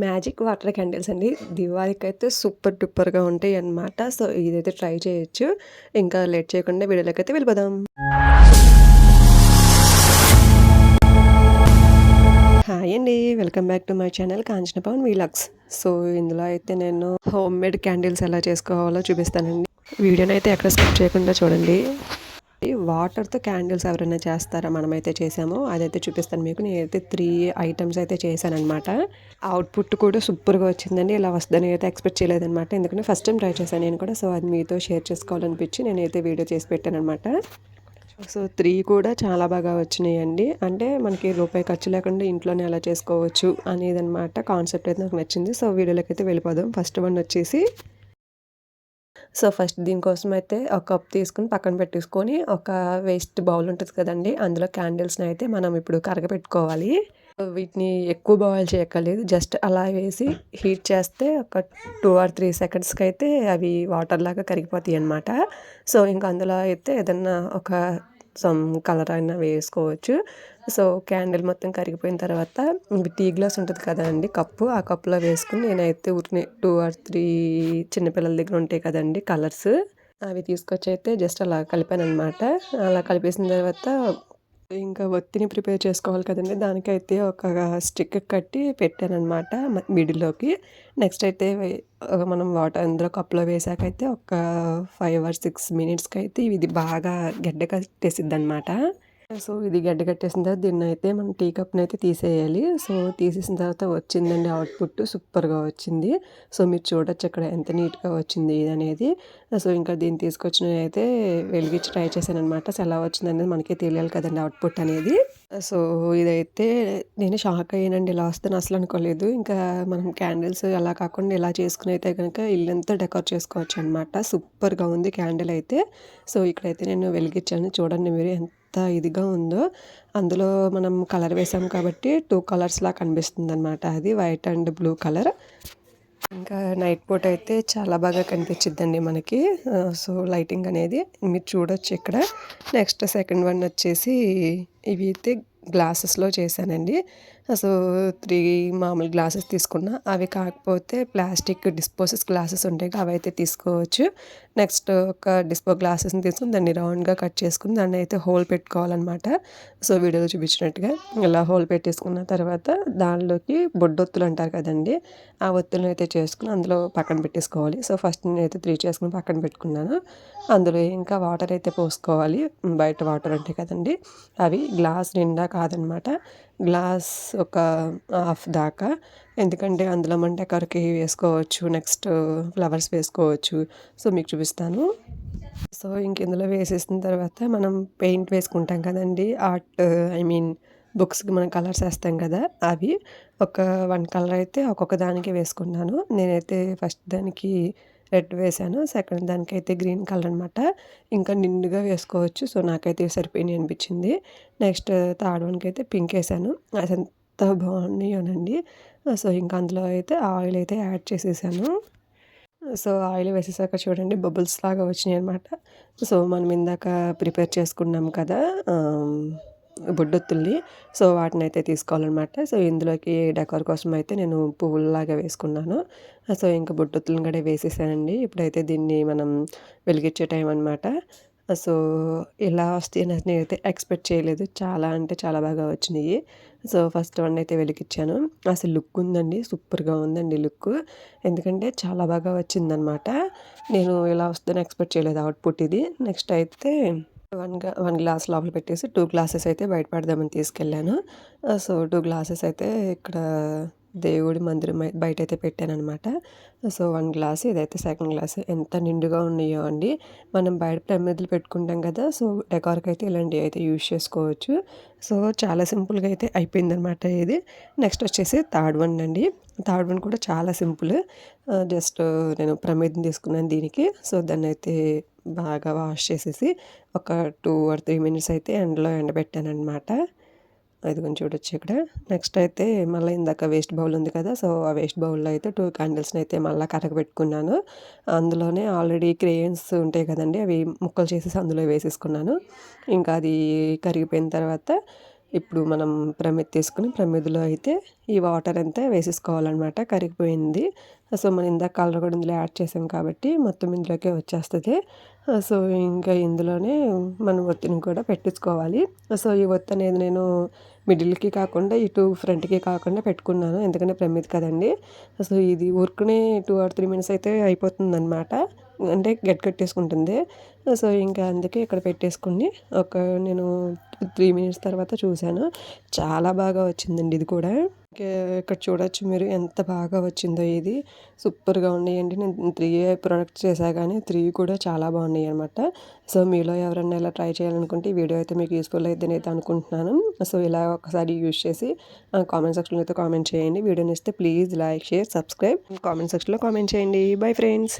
Magic water candles అండి. దివాళీకి అయితే super డూపర్గా ఉంటాయి అన్నమాట. సో ఇదైతే ట్రై చేయొచ్చు. ఇంకా లేట్ చేయకుండా వీడియోలోకి అయితే వెళ్ళిపోదాం. హాయ్ అండి. Welcome back to my channel Kanchana Pawan vlogs. So ఇందులో అయితే నేను హోమ్ మేడ్ క్యాండిల్స్ ఎలా చేసుకోవాలో చూపిస్తానండి. వీడియోని అయితే ఎక్కడ స్కిప్ చేయకుండా చూడండి. వాటర్తో క్యాండిల్స్ ఎవరైనా చేస్తారా మనమైతే చేసామో అదైతే చూపిస్తాను మీకు. నేనైతే త్రీ ఐటమ్స్ అయితే చేశానమాట అవుట్పుట్ కూడా సూపర్గా వచ్చిందండి. ఇలా వస్తుందని అయితే ఎక్స్పెక్ట్ చేయలేదన్నమాట. ఎందుకంటే ఫస్ట్ టైం ట్రై చేశాను నేను కూడా. సో అది మీతో షేర్ చేసుకోవాలనిపించి నేనైతే వీడియో చేసి పెట్టాను అనమాట సో త్రీ కూడా చాలా బాగా వచ్చినాయండి. అంటే మనకి రూపాయి ఖర్చు లేకుండా ఇంట్లోనే ఎలా చేసుకోవచ్చు అనేది అనమాట కాన్సెప్ట్ అయితే నాకు నచ్చింది. సో వీడియోలోకి అయితే వెళ్ళిపోదాం. ఫస్ట్ వన్ వచ్చేసి సో ఫస్ట్ దీనికోసం అయితే ఒక కప్ తీసుకుని పక్కన పెట్టేసుకొని ఒక వేస్ట్ బౌల్ ఉంటుంది కదండి అందులో క్యాండిల్స్ని అయితే మనం ఇప్పుడు కరగపెట్టుకోవాలి. వీటిని ఎక్కువ బాయిల్ చేయక్కర్లేదు జస్ట్ అలా వేసి హీట్ చేస్తే ఒక టూ ఆర్ త్రీ సెకండ్స్కి అయితే అవి వాటర్ లాగా కరిగిపోతాయి అనమాట సో ఇంకా అందులో అయితే ఏదన్నా ఒక సమ్ కలర్ అయినా వేసుకోవచ్చు. సో క్యాండిల్ మొత్తం కరిగిపోయిన తర్వాత టీ గ్లాస్ ఉంటుంది కదండి కప్పు. ఆ కప్పులో వేసుకుని నేనైతే ఊరిని టూ ఆర్ త్రీ చిన్నపిల్లల దగ్గర ఉంటాయి కదండి కలర్స్ అవి తీసుకొచ్చి అయితే జస్ట్ అలా కలిపాను అనమాట అలా కలిపేసిన తర్వాత ఇంకా ఒత్తిని ప్రిపేర్ చేసుకోవాలి కదండి. దానికైతే ఒక స్టిక్ కట్టి పెట్టాను అనమాట మిడిల్లోకి. నెక్స్ట్ అయితే మనం వాటర్ అందులో కప్లో వేసాకైతే ఒక ఫైవ్ ఆర్ సిక్స్ మినిట్స్కి అయితే ఇది బాగా గడ్డ కట్టేసిద్ది అనమాట సో ఇది గడ్డ కట్టేసిన తర్వాత దీన్ని అయితే మనం టీ కప్ని అయితే తీసేయాలి. సో తీసేసిన తర్వాత వచ్చిందండి అవుట్పుట్ సూపర్గా వచ్చింది. సో మీరు చూడొచ్చు అక్కడ ఎంత నీట్గా వచ్చింది ఇది అనేది సో ఇంకా దీన్ని తీసుకొచ్చిన అయితే వెలిగించి ట్రై చేశాను అనమాట సో ఎలా వచ్చింది అనేది మనకే తెలియాలి కదండి అవుట్పుట్ అనేది. సో ఇదైతే నేను షాక్ అయ్యానండి ఇలా వస్తాను అసలు అనుకోలేదు. ఇంకా మనం క్యాండిల్స్ అలా కాకుండా ఇలా చేసుకుని అయితే కనుక ఇల్లంతా డెకోర్ చేసుకోవచ్చు అనమాట సూపర్గా ఉంది క్యాండిల్ అయితే. సో ఇక్కడైతే నేను వెలిగించాను. చూడండి మీరు ఎంత ఎంత ఇదిగా ఉందో అందులో మనం కలర్ వేసాం కాబట్టి టూ కలర్స్లా కనిపిస్తుంది అనమాట అది వైట్ అండ్ బ్లూ కలర్. ఇంకా నైట్ పూట అయితే చాలా బాగా కనిపించిద్దండి మనకి. సో లైటింగ్ అనేది మీరు చూడొచ్చు ఇక్కడ. నెక్స్ట్ సెకండ్ వన్ వచ్చేసి ఇవి అయితే గ్లాసెస్లో చేశానండి. సో త్రీ మామూలు గ్లాసెస్ తీసుకున్నా. అవి కాకపోతే ప్లాస్టిక్ డిస్పోసెస్ గ్లాసెస్ ఉంటాయి అవి అయితే తీసుకోవచ్చు. నెక్స్ట్ ఒక డిస్పో గ్లాసెస్ని తీసుకుని దాన్ని రౌండ్గా కట్ చేసుకుని దాన్ని అయితే హోల్ పెట్టుకోవాలన్నమాట. సో వీడియోలో చూపించినట్టుగా ఇలా హోల్ పెట్టేసుకున్న తర్వాత దానిలోకి బొడ్డొత్తులు అంటారు కదండి ఆ ఒత్తులను అయితే చేసుకుని అందులో పక్కన పెట్టేసుకోవాలి. సో ఫస్ట్ నేనైతే త్రీ చేసుకుని పక్కన పెట్టుకున్నాను. అందులో ఇంకా వాటర్ అయితే పోసుకోవాలి. బయట వాటర్ ఉంటాయి కదండి అవి గ్లాస్ నిండా కాదనమాట గ్లాస్ ఒక హాఫ్ దాకా. ఎందుకంటే అందులో మంటే వేసుకోవచ్చు నెక్స్ట్ ఫ్లవర్స్ వేసుకోవచ్చు. సో మీకు చూపిస్తాను. సో ఇంక ఇందులో వేసేసిన తర్వాత మనం పెయింట్ వేసుకుంటాం కదండి. ఆర్ట్ ఐ మీన్ బుక్స్కి మనం కలర్స్ వేస్తాం కదా అవి. ఒక వన్ కలర్ అయితే ఒక్కొక్క దానికి వేసుకున్నాను. నేనైతే ఫస్ట్ దానికి రెడ్ వేసాను. సెకండ్ దానికైతే గ్రీన్ కలర్ అనమాట ఇంకా నిండుగా వేసుకోవచ్చు. సో నాకైతే సరిపోయినాయి అనిపించింది. నెక్స్ట్ థర్డ్ వన్కి అయితే పింక్ వేసాను. అది ఎంత బాగున్నాయోనండి. సో ఇంకా అందులో అయితే ఆయిల్ అయితే యాడ్ చేసేసాను. సో ఆయిల్ వేసేసాక చూడండి బబుల్స్ లాగా వచ్చినాయి అనమాట సో మనం ఇందాక ప్రిపేర్ చేసుకున్నాం కదా బొడ్డొత్తుల్ని. సో వాటిని అయితే తీసుకోవాలన్నమాట. సో ఇందులోకి డెకోర్ కోసం అయితే నేను పువ్వుల్లాగా వేసుకున్నాను. సో ఇంకా బొడ్డొత్తులను కూడా వేసేసానండి. ఇప్పుడైతే దీన్ని మనం వెలిగించే టైం అనమాట సో ఇలా వస్తే నేనైతే ఎక్స్పెక్ట్ చేయలేదు. చాలా అంటే చాలా బాగా వచ్చినాయి. సో ఫస్ట్ వన్ అయితే వెలిగించాను. అసలు లుక్ ఉందండి. సూపర్గా ఉందండి లుక్. ఎందుకంటే చాలా బాగా వచ్చిందనమాట నేను ఇలా వస్తుందని ఎక్స్పెక్ట్ చేయలేదు అవుట్పుట్ ఇది. నెక్స్ట్ అయితే వన్ వన్ గ్లాస్ లోపల పెట్టేసి టూ గ్లాసెస్ అయితే బయట పెడదామని తీసుకెళ్ళాను సో టూ గ్లాసెస్ అయితే ఇక్కడ దేవుడి మందిరం బయట అయితే పెట్టాను అనమాట సో వన్ గ్లాస్ ఇదైతే సెకండ్ గ్లాస్. ఎంత నిండుగా ఉన్నాయో అండి. మనం బయట ప్రమిదలు పెట్టుకుంటాం కదా సో డెకార్కి అయితే ఇలాంటివి అయితే యూజ్ చేసుకోవచ్చు. సో చాలా సింపుల్గా అయితే అయిపోయింది అనమాట ఇది. నెక్స్ట్ వచ్చేసి థర్డ్ వన్ అండి. థర్డ్ వన్ కూడా చాలా సింపుల్. జస్ట్ నేను ప్రమేదం తీసుకున్నాను దీనికి. సో దాన్ని అయితే బాగా వాష్ చేసేసి ఒక టూ ఆర్ త్రీ మినిట్స్ అయితే ఎండలో ఎండబెట్టాను అనమాట అది కొంచెం చూడొచ్చు ఇక్కడ. నెక్స్ట్ అయితే మళ్ళీ ఇందాక వేస్ట్ బౌల్ ఉంది కదా సో ఆ వేస్ట్ బౌల్లో అయితే టూ క్యాండిల్స్ని అయితే మళ్ళీ కరగబెట్టుకున్నాను. అందులోనే ఆల్రెడీ క్రేయన్స్ ఉంటాయి కదండి అవి ముక్కలు చేసేసి అందులో వేసేసుకున్నాను. ఇంకా అది కరిగిపోయిన తర్వాత ఇప్పుడు మనం ప్రమిద్ తీసుకుని ప్రమిదిలో అయితే ఈ వాటర్ అంతా వేసేసుకోవాలన్నమాట కరిగిపోయింది. సో మనం ఇందాక కలర్ కూడా ఇందులో యాడ్ చేసాం కాబట్టి మొత్తం ఇందులోకే వచ్చేస్తుంది. సో ఇంకా ఇందులోనే మనం ఒత్తిని కూడా పెట్టించుకోవాలి. సో ఈ ఒత్తి అనేది నేను మిడిల్కి కాకుండా ఇటు ఫ్రంట్కి కాకుండా పెట్టుకున్నాను. ఎందుకంటే ప్రమిది కదండి. సో ఇది ఊరుకునే టూ ఆర్ త్రీ మినిట్స్ అయితే అయిపోతుంది అనమాట అంటే గట్ కట్టేసుకుంటుంది. సో ఇంకా అందుకే ఇక్కడ పెట్టేసుకుని ఒక నేను త్రీ మినిట్స్ తర్వాత చూశాను. చాలా బాగా వచ్చిందండి ఇది కూడా. ఇక్కడ చూడొచ్చు మీరు ఎంత బాగా వచ్చిందో ఇది. సూపర్గా ఉన్నాయండి. నేను త్రీ ప్రొడక్ట్స్ చేశాను కానీ త్రీ కూడా చాలా బాగున్నాయి అనమాట సో మీలో ఎవరన్నా ఇలా ట్రై చేయాలనుకుంటే ఈ వీడియో అయితే మీకు యూస్ఫుల్ అయితే అయితే అనుకుంటున్నాను. సో ఇలా ఒకసారి యూజ్ చేసి కామెంట్ సెక్షన్లో అయితే కామెంట్ చేయండి. వీడియోని ఇస్తే please like share subscribe. Comment సెక్షన్లో కామెంట్ చేయండి. Bye friends.